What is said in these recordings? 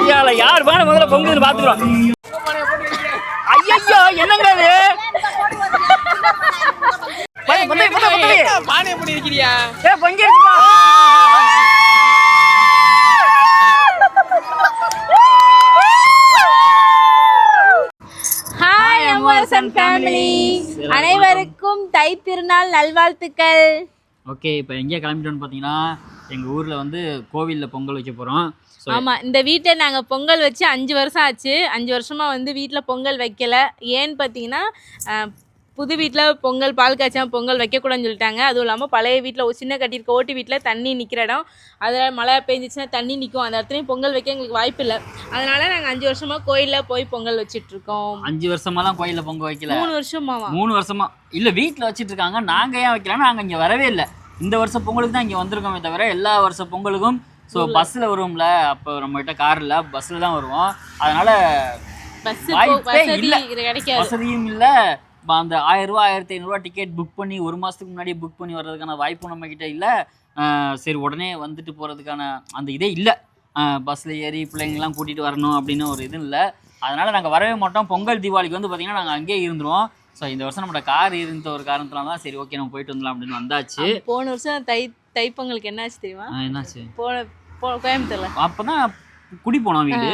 ஐயால யார் பானை முதல்ல பொங்குதுன்னு பாத்துக்கிறோம் ஐயோ என்னங்க அது பை- பை- பை- பை- பை. பானை எப்படி இருக்கிறியா ஏ பொங்கிருச்சுப்பா ஹாய் அமர்சன் ஃபேமிலி அனைவருக்கும் தை திருநாள் நல்வாழ்த்துக்கள். ஓகே இப்போ எங்கே கிளம்பிட்டோம்னு பார்த்தீங்கன்னா எங்கள் ஊரில் வந்து கோவிலில் பொங்கல் வைக்க போகிறோம் ஸோ ஆமா இந்த வீட்டில் நாங்கள் பொங்கல் வச்சு அஞ்சு வருஷம் ஆச்சு. அஞ்சு வருஷமா வந்து வீட்டில் பொங்கல் வைக்கல. ஏன்னு பார்த்தீங்கன்னா புது வீட்டில் பொங்கல் பால் காய்ச்சாம பொங்கல் வைக்கக்கூடாதுன்னு சொல்லிட்டாங்க. அதுவும் இல்லாமல் பழைய வீட்டில் ஒரு சின்ன கட்டியிருக்க ஓட்டு வீட்டில் தண்ணி நிற்கிற இடம். அதில் மழை பெஞ்சிச்சுன்னா தண்ணி நிற்கும் அந்த இடத்துலையும் பொங்கல் வைக்க எங்களுக்கு வாய்ப்பு இல்லை. அதனால நாங்கள் அஞ்சு வருஷமா கோயிலில் போய் பொங்கல் வச்சிட்டு இருக்கோம். அஞ்சு வருஷமாலாம் கோயிலில் பொங்கல் வைக்கல. மூணு வருஷமாவா? மூணு வருஷமா. இல்லை வீட்டில் வச்சிட்டு இருக்காங்க. நாங்கள் ஏன் வைக்கலன்னா நாங்கள் இங்கே வரவே இல்லை. இந்த வருஷம் பொங்கலுக்கு தான் இங்கே வந்திருக்கோமே தவிர எல்லா வருஷ பொங்கலுக்கும் ஸோ பஸ்ஸில் வருவோம்ல அப்போ நம்மகிட்ட கார் இல்லை பஸ்ஸில் தான் வருவோம். அதனால வாய்ப்பே இல்ல. வசதியும் இல்லை. அந்த ஆயிரம் ரூபா ஆயிரத்தி ஐநூறுரூவா டிக்கெட் புக் பண்ணி ஒரு மாதத்துக்கு முன்னாடி புக் பண்ணி வர்றதுக்கான வாய்ப்பும் நம்மக்கிட்ட இல்லை. சரி உடனே வந்துட்டு போகிறதுக்கான அந்த இதே இல்லை. பஸ்ஸில் ஏறி பிள்ளைங்கள்லாம் கூட்டிகிட்டு வரணும் அப்படின்னு ஒரு இது இல்லை. அதனால் நாங்கள் வரவே மாட்டோம். பொங்கல் தீபாவளிக்கு வந்து பார்த்திங்கன்னா நாங்கள் அங்கேயே இருந்துருவோம். ஸோ இந்த வருஷம் நம்மளோட கார் இருந்த ஒரு காரணத்தினால தான் சரி ஓகே நம்ம போயிட்டு வந்துடலாம் அப்படின்னு வந்தாச்சு. போன வருஷம் தை தைப்பொங்கலுக்கு என்னாச்சு தெரியுமா? என்னாச்சு? போன போ கோயம்புத்தூர்ல. அப்போ தான் குடி போனோம் வீடு.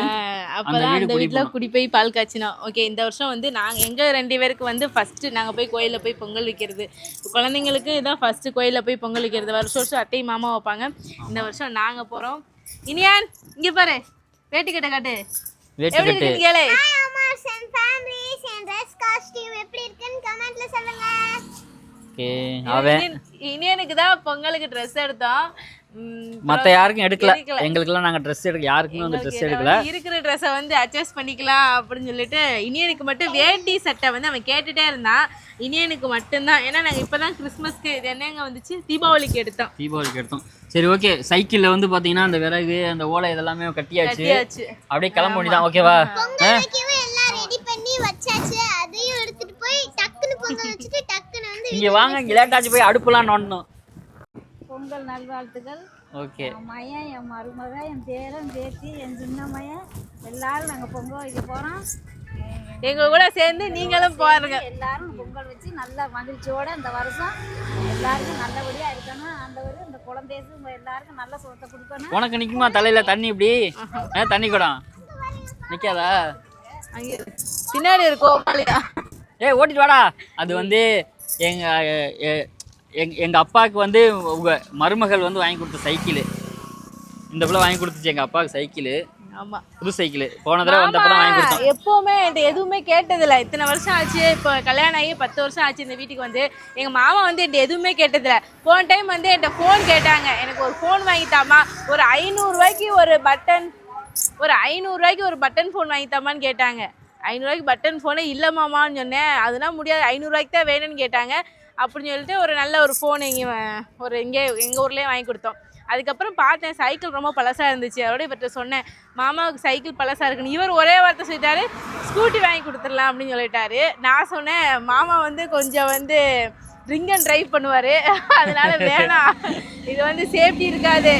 அப்பதான் அந்த வீட்ல குடி போய் பால் காய்ச்சினோம். ஓகே இந்த வருஷம் வந்து நாங்க எங்க ரெண்டு பேருக்கு வந்து ஃபர்ஸ்ட் நாங்க போய் கோயில்ல போய் பொங்கல் வைக்கிறது. குழந்தைங்களுக்கு இதான் ஃபர்ஸ்ட் கோயில்ல போய் பொங்கல் வைக்கிறது. வருஷம் வருஷம் அத்தை மாமா வைப்பாங்க. இந்த வருஷம் நாங்க போறோம். இனியான் இங்க பாரு. வேட்டி கட்ட காட்டு. வேட்டி எப்படி கட்டு இருக்குன்னு கேளு. அமர்ஸ் அண்ட் ஃபேமிலிஸ் என் ட்ரெஸ் காஸ்டியூம் எப்படி இருக்குன்னு கமெண்ட்ல சொல்லுங்க. ஓகே அவன் இனியனுக்கு தான் பொங்கலுக்கு ட்ரெஸ் எடுத்தோம். மற்ற யாருக்கும் எடுக்கல. எங்களுக்கெல்லாம் நாங்கள் ட்ரெஸ் எடுக்க யாருக்குமே வந்து ட்ரெஸ் எடுக்கல. இருக்கிற ட்ரெஸ்ஸை வந்து அட்ஜஸ்ட் பண்ணிக்கலாம் அப்படின்னு சொல்லிட்டு இனியனுக்கு மட்டும் வேட்டி சட்டை வந்து அவன் கேட்டுட்டே இருந்தான். இனியனுக்கு மட்டும்தான். ஏன்னா நாங்கள் இப்போ தான் கிறிஸ்மஸ்க்கு இது என்னங்க வந்துச்சு? தீபாவளிக்கு எடுத்தோம். தீபாவளிக்கு எடுத்தோம். சரி ஓகே சைக்கிளில் வந்து பார்த்தீங்கன்னா அந்த விறகு அந்த ஓலை இதெல்லாமே கட்டியாச்சு. அப்படியே கிளம்ப வேண்டியதான் ஓகேவா ஆ? வைக்கவே எல்லாம் ரெடி பண்ணி வச்சாச்சு. அதையும் எடுத்துட்டு போய் டக்குன்னு பொங்கல் வச்சுட்டு டக்குன்னு வந்து இங்கே வாங்க இங்கே லேட்டாச்சு போய் அடுப்புலாம் நோண்டணும். பொங்கல் நல்வாழ்த்துக்கள் ஓகே. என் மயன் என் மருமக என் பேரன் பேத்தி என் சின்ன மயன் எல்லாரும் நாங்கள் பொங்கல் வைக்க போகிறோம் எங்க கூட சேர்ந்து நீங்களும் பாருங்க. எல்லாரும் பொங்கல் வச்சு நல்ல மகிழ்ச்சியோட இந்த வருஷம் எல்லாருக்கும் நல்லபடியாக இருக்கணும். ஆண்டவர் இந்த குழந்தைக்கு உங்க எல்லாருக்கும் நல்ல சுகத்தை கொடுக்கணும். உனக்கு நிற்குமா தலையில் தண்ணி இப்படி? தண்ணி குடம் நிற்காதா அங்கே பின்னாடி கோபாலியா ஏய் ஓட்டிட்டு வாடா. அது வந்து எங்கள் எங் எங்கள் அப்பாவுக்கு வந்து உங்கள் மருமகள் வந்து வாங்கி கொடுத்த சைக்கிள். இந்த பிள்ளை வாங்கி கொடுத்துச்சு எங்கள் அப்பாவுக்கு சைக்கிள். ஆமா. புது சைக்கிள். போன தடவை வந்தப்போ வாங்கி கொடுத்தோம் எப்பவுமே என்கிட்ட எதுவுமே கேட்டதில்ல. இத்தனை வருஷம் ஆச்சு இப்போ கல்யாணம் ஆகி பத்து வருஷம் ஆச்சு இந்த வீட்டுக்கு வந்து. எங்க மாமா வந்து என்கிட்ட எதுவுமே கேட்டதில்ல. போன டைம் வந்து என்கிட்ட ஃபோன் கேட்டாங்க. எனக்கு ஒரு ஃபோன் வாங்கித்தாமா ஒரு ஐநூறுரூவாய்க்கு ஒரு பட்டன் ஒரு ஐநூறுரூவாய்க்கு ஒரு பட்டன் ஃபோன் வாங்கித்தாமான்னு கேட்டாங்க. ஐநூறுரூவாய்க்கு பட்டன் ஃபோனே இல்லை மாமான்னு சொன்னேன். அதெல்லாம் முடியாது. ஐநூறுரூவாய்க்கு தான் வேணும்னு கேட்டாங்க. அப்படின்னு சொல்லிட்டு ஒரு நல்ல ஒரு ஃபோன் இங்கே ஒரு இங்கே எங்கள் ஊர்லேயே வாங்கி கொடுத்தோம். அதுக்கப்புறம் பார்த்தேன் சைக்கிள் ரொம்ப பழசாக இருந்துச்சு. அதோட இவர்கிட்ட சொன்னேன் மாமாவுக்கு சைக்கிள் பழசாக இருக்குன்னு. இவர் ஒரே வார்த்தை சொல்லிட்டாரு ஸ்கூட்டி வாங்கி கொடுத்துடலாம் அப்படின்னு சொல்லிட்டாரு. நான் சொன்னேன் மாமா வந்து கொஞ்சம் வந்து ட்ரிங்க் அண்ட் ட்ரைவ் பண்ணுவார். அதனால வேணாம். இது வந்து சேஃப்டி இருக்காது.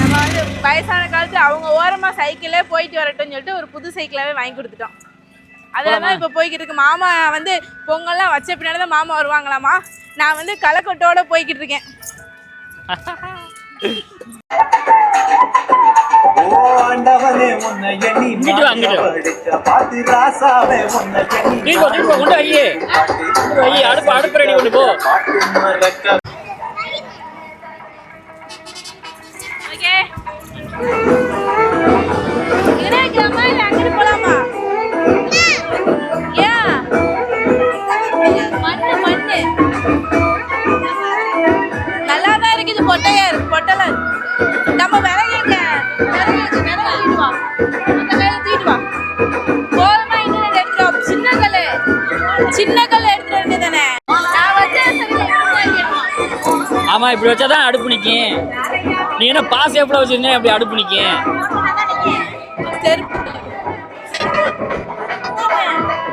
நம்ம வந்து வயசான காலத்தில் அவங்க ஓரமாக சைக்கிளே போயிட்டு வரட்டும்னு சொல்லிட்டு ஒரு புது சைக்கிளாகவே வாங்கி கொடுத்துட்டோம். அதில் தான் இப்போ போய்கிட்டு இருக்கு. மாமா வந்து பொங்கல்லாம் வச்ச பின்னாடி தான் மாமா வருவாங்களாமா? நான் வந்து களைக்கொட்டோட போய்கிட்டு இருக்கேன். உன்னை எண்ணி இங்கிட்டு வா, கேட்டுமா ஆமா இப்படி வச்சாதான் அடுப்பு நிக்கும். நீ என்ன பாஸ் எப்படி வச்சிருந்தேன் அப்படி அடுப்பு செருப்பு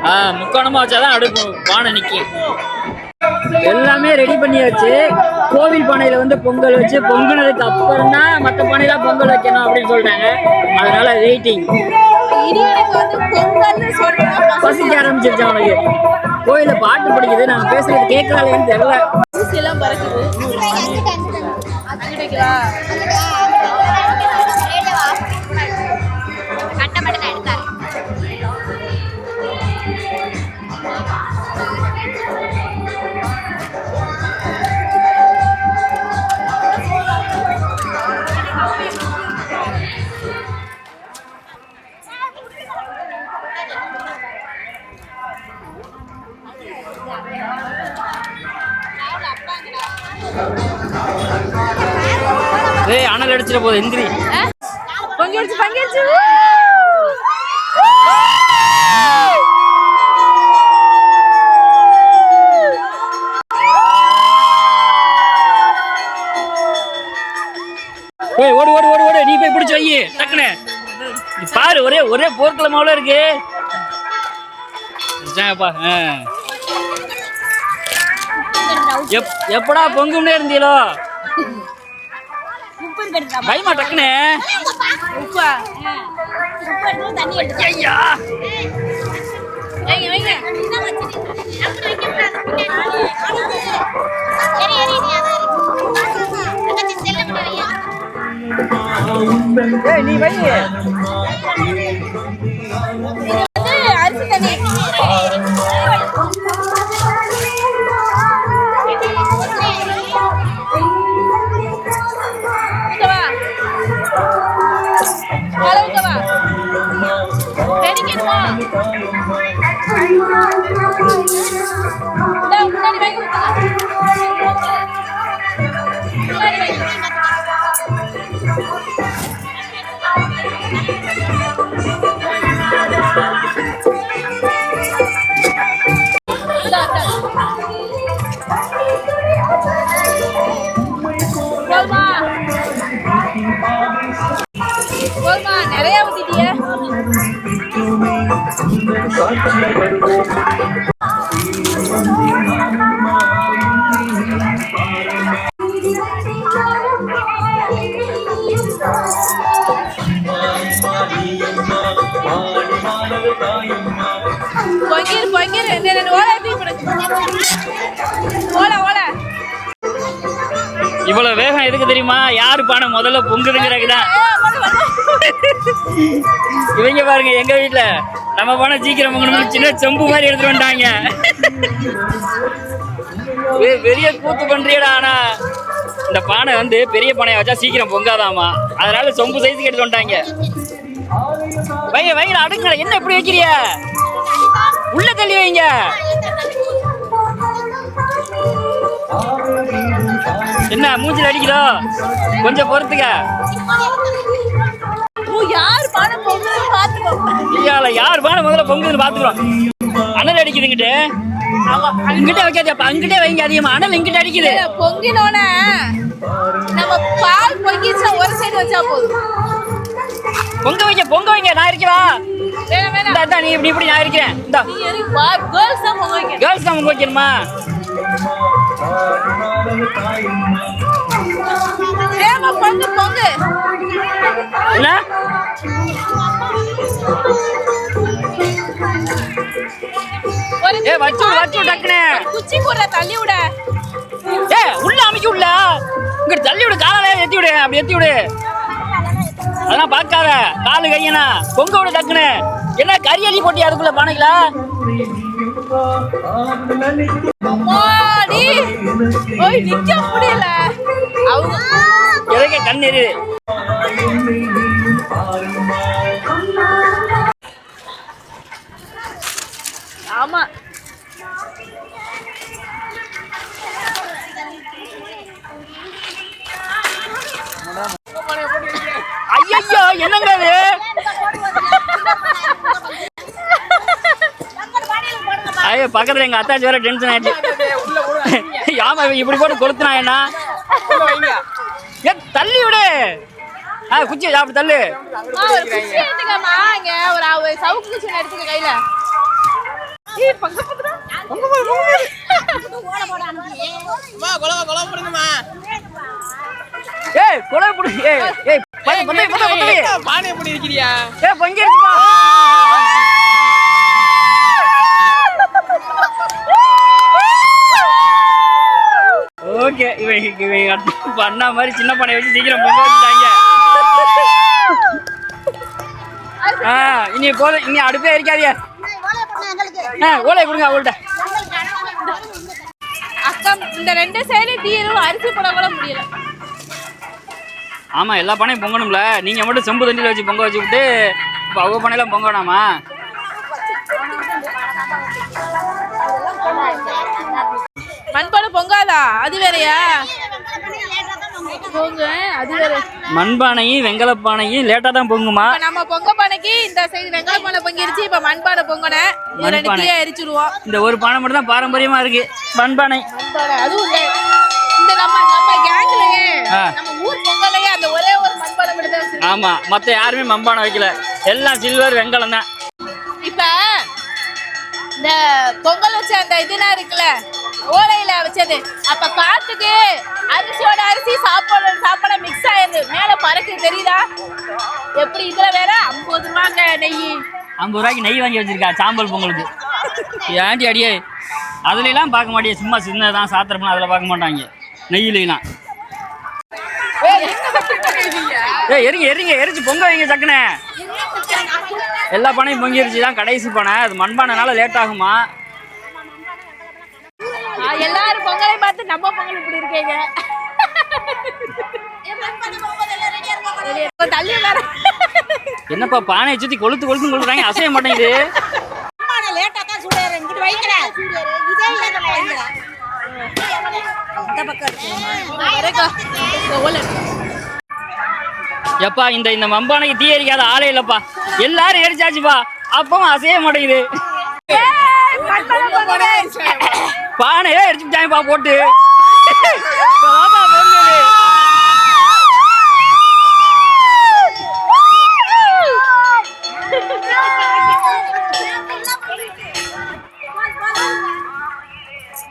ஆ முக்கோணமா வச்சாதான் அடுப்பு பானை நிக்கும். எல்லாமே ரெடி பண்ணியாச்சு. கோவில் பானையில வந்து பொங்கல் வச்சு பொங்குனதுக்கு அப்புறம் தான் மற்ற பானையில பொங்கல் வைக்கணும் அப்படின்னு சொல்லிட்டாங்க அதனால வெயிட்டிங் பசிக்க ஆரம்பிச்சிருச்சு அவனுக்கு. கோயில பாட்டு படிக்குது நாங்க பேசுறது கேட்கறாளேன்னு தெரியல ஊசி எல்லாம் பறக்குது ஓய் ஓடு ஓடு ஓடு ஓடு. நீ போய் பிடிச்சி வை. டக்குனு நீ பாரு ஒரே ஒரே போர்க்களமாவில் இருக்கு. வச்சாங்கப்பா எப் எப்படா பொங்கும்னே இருந்தீங்களோ பயமா டக்குனு ஐயா. வைங்க வைங்க. நீ வை なに? இவ்வளவு வேகம் எதுக்கு தெரியுமா? யாரு பானை முதல்ல பொங்குதுங்கிறதுக்குதான் இவங்க பாருங்க எங்க வீட்ல நம்ம பானை சீக்கிரம் பொங்கணும் சின்ன செம்பு மாதிரி எடுத்துட்டு வந்துட்டாங்க. பெ- பெரிய கூத்து பண்றியடா ஆனா. இந்த பானை வந்து பெரிய பானையை வச்சா சீக்கிரம் பொங்காதாமா. அதனால சொம்பு சைஸுக்கு எடுத்து வந்துட்டாங்க. வைங்க வைங்க அடுக்கல. என்ன இப்படி வைக்கிறிய? உள்ள தள்ளி வைங்க. என்ன மூஞ்சில அடிக்குதோ? கொஞ்சம் பொறுத்துக்க. யார் பானை பொங்குதுன்னு பாத்துக்கோ யார் பானை முதல்ல பொங்குதுன்னு பாத்துக்கிறோம் அனல் அடிக்குதுங்கிட்டு இங்கிட்ட. வைக்காது அப்ப அங்கிட்டே வைங்க அதிகமா. அனல் இங்கிட்ட அடிக்குது. இல்ல, பொங்கினோன. நம்ம பால் பொங்கிச்சா ஒரு சைடு வச்சா போதும். பொங்க வைங்க பொங்க வைங்க நான் இருக்கவா நீ இப்படி இப்படி நான் இருக்கிறேன் கேர்ள்ஸ் தான் பொங்க வைக்கணும்? தான் பொங்க பொங்கு ஒரு ஏ வச்சு வச்சு டக்குனு. குச்சி போடுற தள்ளி விட. ஏ உள்ள அமைக்க உள்ள. இங்க தள்ளி விடு காலால ஏத்தி விடு அப்படி ஏத்தி விடு. அதெல்லாம் பார்க்காத. காலு கையனா. பொங்க விடு டக்குனு. என்ன அள்ளி போட்டி அதுக்குள்ள பானைகளா ஓய் நிக்க முடியல. அவங்க எதுக்கு கண் எரியுது? ஆமா. ஐயோ என்னங்க அது ஐயோ பக்கத்துல எங்க அத்தாச்சி வேற டென்ஷன் ஆயிடுச்சு இவன் இப்படி போட்டு கொளுத்துனா என்ன? ஏ தள்ளி விடு. ஆ குச்சி அப்படி தள்ளு. அம்மா, ஒரு குச்சி எடுத்துக்கம்மா. இங்க ஒரு ஒரு சவுக்கு குச்சி எடுத்துக்க கையில. ஏய் பங்க பத்துடா பங்க பங்க ஏய் கொலை புடி ஏய் ஏய் பத்த பத்த பத்த பானை எப்படி இருக்கிறியா ஏய் பங்கிருச்சுப்பா. ஓகே அடுத்து பண்ண மாதிரி சின்ன பண்ணை வச்சு சீக்கிரம் பொங்க வச்சுட்டாங்க. ஆ இனி போதும் இனி அடுப்பே இருக்காதியா ஆ ஓலை கொடுங்க அவள்கிட்ட அக்கா இந்த ரெண்டு சைடு தீரும் அரிசி போட கூட முடியல. ஆமா எல்லா பானையும் பொங்கணும்ல. நீங்க மட்டும் செம்பு தண்ணியில வச்சு பொங்க வச்சுக்கிட்டு இப்போ அவங்க பானையெல்லாம் பொங்க வேணாமா? பொங்காதா? அது வேறயா? பொங்க அது வேற. மண்பானையும் வெங்கல பானையும் லேட்டா தான் பொங்குமா? இப்ப நம்ம பொங்க பானைக்கு இந்த சைடு வெங்காய பானை பொங்கிருச்சு இப்ப மண்பானை பொங்கன. இது ரெண்டு. தீய எரிச்சிருவோம். இந்த ஒரு பானை மட்டும் தான் பாரம்பரியமா இருக்கு. மண்பானை. மண்பானை அதுவும் இந்த இந்த நம்ம நம்ம கேங்லயே. நம்ம ஊர் பொங்கலையே அந்த ஒரே ஒரு மண்பானை மட்டும் தான். ஆமா மத்த யாருமே மண்பானை வைக்கல. எல்லாம் சில்வர் வெங்கலம் தான் இப்ப இந்த பொங்கல் வச்ச அந்த இதுனா இருக்குல்ல ஓலையில வச்சது. அப்ப காத்துக்கு அரிசியோட அரிசி சாப்பாடு சாப்பாடு மிக்ஸ் ஆயிருது. மேல பறக்கு தெரியுதா? எப்படி இதுல வேற ஐம்பது ரூபாங்க நெய். ஐம்பது ரூபாய்க்கு நெய் வாங்கி வச்சிருக்கா சாம்பல் பொங்கலுக்கு. ஏன்டி அடியே. அதுல எல்லாம் பார்க்க மாட்டியே. சும்மா சின்னதான் சாத்திரப்பலாம் அதுல பார்க்க மாட்டாங்க. நெய்யிலாம் ஏய் எரிங்க எரிங்க. எரிச்சு பொங்க வைங்க சக்குனே. எல்லா பானையும் பொங்கிருச்சு தான் கடைசி பானை. அது மண்பானைனால லேட் ஆகுமா? எல்லாரும் பொங்கலை பார்த்து நம்ம பொங்கல் இப்படி இருக்கீங்க. தள்ளி என்னப்பா பானையை சுத்தி கொளுத்து கொளுத்து கொளுத்துறாங்க. அசைய மாட்டேங்குது. இந்த. எப்பா இந்த இந்த மண்பானைக்கு தீ எரிக்காத ஆளே இல்லப்பா. எல்லாரும் எரிச்சாச்சுப்பா. அப்பவும் அசைய மாட்டேங்குது. பானையே எரிச்சுட்டாங்கப்பா போட்டு.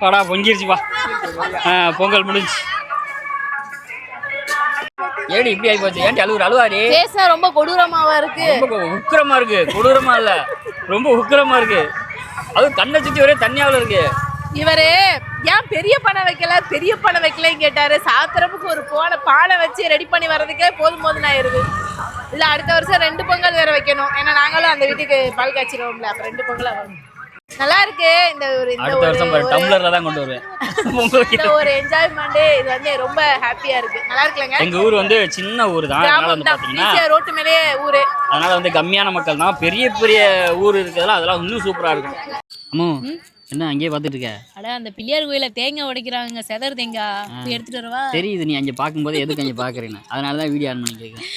படா பொங்கிருச்சுப்பா ஆ, பொங்கல் முடிஞ்சு. ஏடி இப்படி ஆகி போச்சு? ஏன்டி அழுவுற? அழுவாடி? ரொம்ப கொடூரமாவா இருக்கு. ரொம்ப உக்கிரமா இருக்கு. கொடூரமா இல்ல. ரொம்ப உக்கிரமா இருக்கு. அதுவும் கண்ணை சுத்தி ஒரே தண்ணியாவில் இருக்கு. இவரு ஏன் பெரிய பானை வைக்கல? பெரிய பானை வைக்கலன்னு கேட்டாரு. சாத்திரப்புக்கு ஒரு போன பானை வச்சு ரெடி பண்ணி வர்றதுக்கே போதும் போதும் ஆயிருது. இல்ல அடுத்த வருஷம் ரெண்டு பொங்கல் வேற வைக்கணும். ஏன்னா நாங்களும் அந்த வீட்டுக்கு பால் காய்ச்சிடுவோம்ல அப்ப ரெண்டு பொங்கலா வரும். நல்லா இருக்கு. இந்த ஒரு இந்த ஒரு டம்ளர்ல தான் கொண்டு வருவேன். இந்த ஒரு என்ஜாய்மெண்ட் இது வந்து ரொம்ப ஹாப்பியா இருக்கு. நல்லா இருக்குல்லங்க? எங்க ஊர் வந்து சின்ன ஊர் தான். அதனால வந்து பாத்தீங்கன்னா ரோட்டு மேலேயே ஊரு. அதனால வந்து கம்மியான மக்கள் தான் பெரிய பெரிய ஊர் இருக்கிறதுல அதெல்லாம் இன்னும் சூப்பரா இருக்கும். அம்மு என்ன அங்கேயே பார்த்துட்டு இருக்க அட அந்த பிள்ளையார் கோயில தேங்காய் உடைக்கிறாங்க செதர் தேங்காய். எடுத்துட்டு வரவா? தெரியுது நீ அங்கே பார்க்கும்போது எதுக்கு அங்கே பார்க்குறேன்னு. அதனால தான் வீடியோ ஆன் பண்ணி கேட்குறேன்.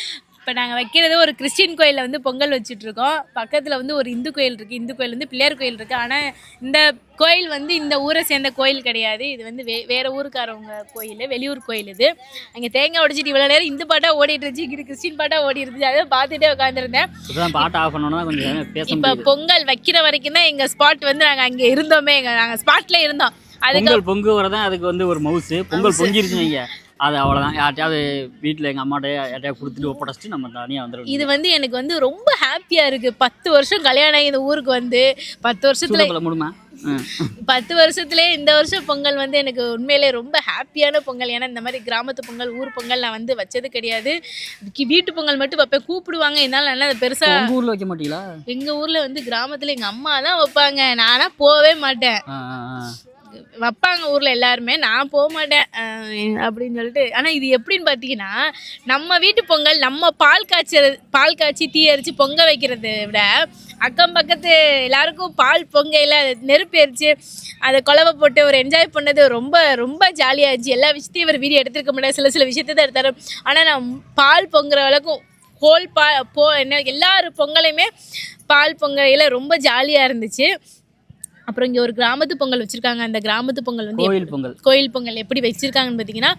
இப்போ நாங்கள் வைக்கிறது ஒரு கிறிஸ்டின் கோயிலில் வந்து பொங்கல் வச்சுட்டு இருக்கோம் பக்கத்தில் வந்து ஒரு இந்து கோயில் இருக்குது இந்து கோயில் வந்து பிள்ளையார் கோயில் இருக்குது ஆனால் இந்த கோயில் வந்து இந்த ஊரை சேர்ந்த கோயில் கிடையாது. இது வந்து வே வேறு ஊருக்காரவங்க கோயில் வெளியூர் கோயில் இது. அங்கே தேங்காய் உடைச்சிட்டு இவ்வளோ நேரம் இந்து பாட்டாக ஓடிட்டு இருந்துச்சு இங்கிட்டு கிறிஸ்டின் பாட்டாக ஓடி இருந்துச்சு. அதை பார்த்துட்டே உட்காந்துருந்தேன் பாட்டு ஆஃப் கொஞ்சம் பேச இப்போ பொங்கல் வைக்கிற வரைக்கும் தான் எங்கள் ஸ்பாட் வந்து நாங்கள் அங்கே இருந்தோமே. எங்கள் நாங்கள் ஸ்பாட்டில் இருந்தோம். அதுக்கு பொங்கல் பொங்கு வரதான் அதுக்கு வந்து ஒரு மவுசு பொங்கல் பொங்கிருச்சு வைங்க. அது அவ்வளோதான் யார்ட்டையாவது வீட்டில் எங்கள் அம்மாட்ட யார்ட்டையாவது கொடுத்துட்டு ஒப்படைச்சிட்டு நம்ம தனியாக வந்துடும் இது வந்து எனக்கு வந்து ரொம்ப ஹாப்பியாக இருக்குது பத்து வருஷம் கல்யாணம் ஆகி இந்த ஊருக்கு வந்து பத்து வருஷத்தில் முடியுமா. பத்து வருஷத்துலே இந்த வருஷம் பொங்கல் வந்து எனக்கு உண்மையிலே ரொம்ப ஹாப்பியான பொங்கல். ஏன்னா இந்த மாதிரி கிராமத்து பொங்கல் ஊர் பொங்கல் நான் வந்து வச்சது கிடையாது. வீட்டு பொங்கல் மட்டும் வைப்பேன். கூப்பிடுவாங்க. என்னால் நல்லா அதை பெருசா உங்க ஊர்ல வைக்க மாட்டீங்களா? எங்க ஊர்ல வந்து கிராமத்துல எங்க அம்மா தான் வைப்பாங்க. நானா போவே மாட்டேன். வைப்பாங்க ஊரில் எல்லாருமே. நான் போக மாட்டேன். அப்படின்னு சொல்லிட்டு. ஆனால் இது எப்படின்னு பார்த்தீங்கன்னா நம்ம வீட்டு பொங்கல் நம்ம பால் காய்ச்சறது பால் காய்ச்சி தீ அரிச்சு பொங்க வைக்கிறத விட அக்கம் பக்கத்து எல்லாருக்கும் பால் பொங்கையில் நெருப்பு எரிச்சு அதை குழவை போட்டு ஒரு என்ஜாய் பண்ணது ரொம்ப ரொம்ப ஜாலியாக இருந்துச்சு. எல்லா விஷயத்தையும் இவர் வீடியோ எடுத்திருக்க முடியாது சில சில விஷயத்தை தான் எடுத்தாரு. ஆனால் நான் பால் பொங்குற அளவுக்கு ஹோல் பா போ என்ன எல்லார் பொங்கலையுமே பால் பொங்கலையில் ரொம்ப ஜாலியாக இருந்துச்சு. அப்புறம் இங்கே ஒரு கிராமத்து பொங்கல் வச்சுருக்காங்க. அந்த கிராமத்து பொங்கல் வந்து கோயில் பொங்கல். கோயில் பொங்கல் எப்படி வச்சிருக்காங்கன்னு பார்த்தீங்கன்னா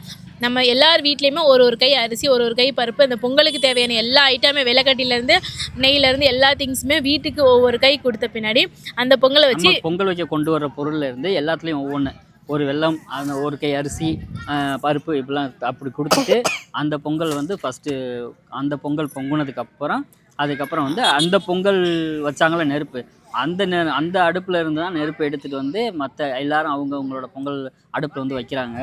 நம்ம எல்லார் வீட்லேயுமே ஒரு ஒரு கை அரிசி ஒரு ஒரு கை பருப்பு அந்த பொங்கலுக்கு தேவையான எல்லா ஐட்டமே விலைக்கட்டிலேருந்து நெய்யிலேருந்து எல்லா திங்ஸுமே வீட்டுக்கு ஒவ்வொரு கை கொடுத்த பின்னாடி அந்த பொங்கலை வச்சு பொங்கல் வைக்க கொண்டு வர பொருள்ல இருந்து எல்லாத்துலேயும் ஒவ்வொன்று ஒரு வெல்லம் அந்த ஒரு கை அரிசி பருப்பு இப்படிலாம் அப்படி கொடுத்துட்டு அந்த பொங்கல் வந்து ஃபஸ்ட்டு அந்த பொங்கல் பொங்குனதுக்கு அப்புறம் அதுக்கப்புறம் வந்து அந்த பொங்கல் வச்சாங்களே நெருப்பு. அந்த நெ அந்த அடுப்பில் இருந்து தான் நெருப்பு எடுத்துகிட்டு வந்து மற்ற எல்லாரும் அவங்க அவங்களோட பொங்கல் அடுப்பில் வந்து வைக்கிறாங்க.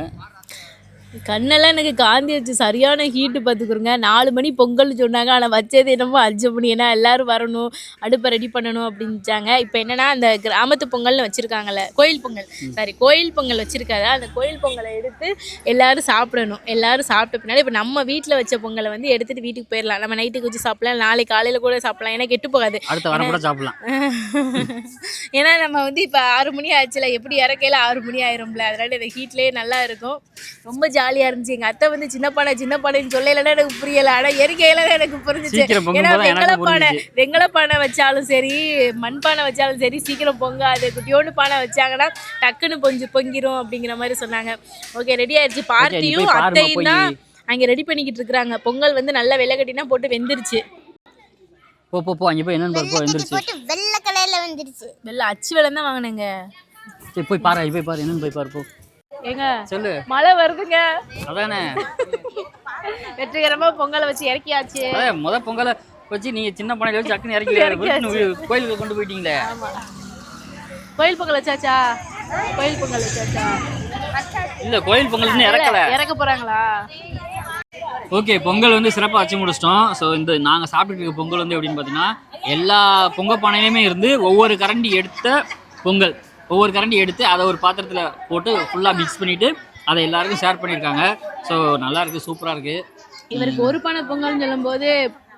கண்ணெல்லாம் எனக்கு காந்தி வச்சு சரியான ஹீட்டு பார்த்துக்குருங்க. நாலு மணி பொங்கல்னு சொன்னாங்க. ஆனால் வச்சது என்னமோ அஞ்சு மணி. ஏன்னா எல்லாரும் வரணும். அடுப்பை ரெடி பண்ணணும் அப்படின்ட்டாங்க இப்போ என்னன்னா அந்த கிராமத்து பொங்கல்னு வச்சுருக்காங்கல்ல கோயில் பொங்கல். சாரி கோயில் பொங்கல் வச்சுருக்காங்க. அந்த கோயில் பொங்கலை எடுத்து எல்லாரும் சாப்பிடணும். எல்லாரும் சாப்பிட்ட பின்னாடி இப்போ நம்ம வீட்டில் வச்ச பொங்கலை வந்து எடுத்துகிட்டு வீட்டுக்கு போயிடலாம். நம்ம நைட்டுக்கு வச்சு சாப்பிடலாம். நாளைக்கு காலையில் கூட சாப்பிடலாம். ஏன்னா கெட்டு போகாது. அடுத்த வாரம் கூட சாப்பிடலாம். ஏன்னா நம்ம வந்து இப்போ ஆறு மணி ஆச்சுல. எப்படி இறக்கையில ஆறு மணி ஆயிரும்ல? அதனால இந்த ஹீட்லேயே நல்லா இருக்கும். ரொம்ப ஜாலியாக இருந்துச்சு. எங்கள் அத்தை வந்து சின்ன பானை சின்ன பானைன்னு சொல்லலைன்னா எனக்கு புரியலை. ஆனால் இயற்கையில தான் எனக்கு புரிஞ்சுச்சு. ஏன்னா வெங்கல பானை. வெங்கல பானை வச்சாலும் சரி மண் பானை வச்சாலும் சரி சீக்கிரம் பொங்காது. குட்டியோண்டு பானை வச்சாங்கன்னா டக்குன்னு பொஞ்சு பொங்கிரும் அப்படிங்கிற மாதிரி சொன்னாங்க. ஓகே ரெடி ஆயிடுச்சு பார்ட்டியும் அத்தையும். தான் அங்கே ரெடி பண்ணிக்கிட்டு இருக்கிறாங்க. பொங்கல் வந்து நல்லா வெள்ளை கட்டினா போட்டு வெந்துருச்சு. போ போ போ அங்கே போய் என்னென்னு பாரு, போ வெள்ளை கலர்ல வந்துருச்சு. வெள்ளை அச்சு வெள்ளம் தான் வாங்கினேங்க. சரி போய் பாரு போய் பாரு என்னன்னு போய் பாரு போ. ஏங்க சொல்லு. மழை வருதுங்க. அதானே. வெற்றிகரமா பொங்கலை வச்சு இறக்கியாச்சு. முத பொங்கலை வச்சு நீங்க சின்ன பானையில வச்சு டக்குன்னு இறக்கி கோயிலுக்கு கொண்டு போயிட்டீங்களே. கோயில் பொங்கல் வச்சாச்சா? கோயில் பொங்கல் வச்சாச்சா? இல்ல கோயில் பொங்கல் இன்னும் இறக்கல. இறக்க போறாங்களா? ஓகே பொங்கல் வந்து சிறப்பாக வச்சு முடிச்சிட்டோம். ஸோ இந்த நாங்கள் சாப்பிட்டுட்டு இருக்க பொங்கல் வந்து எப்படின்னு பார்த்தீங்கன்னா எல்லா பொங்க பானையிலுமே இருந்து ஒவ்வொரு கரண்டி எடுத்த பொங்கல். ஒவ்வொரு கரண்டி எடுத்து அதை ஒரு பாத்திரத்தில் போட்டு ஃபுல்லாக மிக்ஸ் பண்ணிவிட்டு அதை எல்லாருக்கும் ஷேர் பண்ணியிருக்காங்க. ஸோ நல்லா இருக்குது சூப்பராக இருக்குது இவருக்கு ஒரு பானை பொங்கல்னு சொல்லும்போது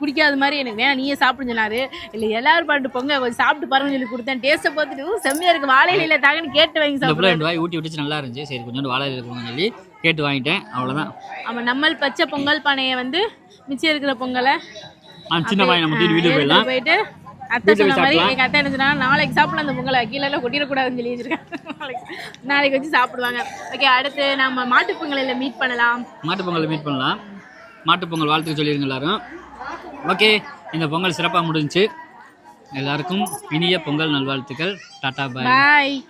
பிடிக்காத மாதிரி எனக்கு வேணாம் நீயே சாப்பிடுன்னு சொன்னாரு. இல்லை எல்லாரும் பாட்டு பொங்கல் கொஞ்சம் சாப்பிட்டு பாருங்கன்னு சொல்லி கொடுத்தேன். டேஸ்ட்டை பார்த்துட்டு "ஊ, செம்மையா இருக்கு வாழையில தாங்கன்னு கேட்டு வாங்கி சாப்பிடுவேன் ரெண்டு வாய் ஊட்டி விட்டுச்சு நல்லா இருந்துச்சு. சரி கொஞ்சோண்டு வாழை இருக்கணும்னு சொல்லி கேட்டு வாங்கிட்டேன். அவ்வளோதான் ஆமா நம்ம பச்சை பொங்கல் பானையை வந்து மிச்சம் இருக்கிற பொங்கலை சின்ன வாய் நம்ம வீட்டுக்கு போயிடலாம். போயிட்டு அத்தை சொன்ன மாதிரி சாப்பிடலாம். எங்க அத்தை என்ன சொன்னா நாளைக்கு சாப்பிடலாம் அந்த பொங்கலை. கீழே கொட்டிடக்கூடாதுன்னு சொல்லி வச்சிருக்காங்க. நாளைக்கு வச்சு சாப்பிடுவாங்க. ஓகே அடுத்து நம்ம மாட்டுப் பொங்கலில் மீட் பண்ணலாம். மாட்டுப் பொங்கலை மீட் பண்ணலாம். மாட்டுப் பொங்கல் வாழ்த்துக்கு சொல்லிடுங்க எல்லாரும். ஓகே இந்த பொங்கல் சிறப்பாக முடிஞ்சுச்சு. எல்லாருக்கும் இனிய பொங்கல் நல்வாழ்த்துக்கள். டாடா பாய். பாய்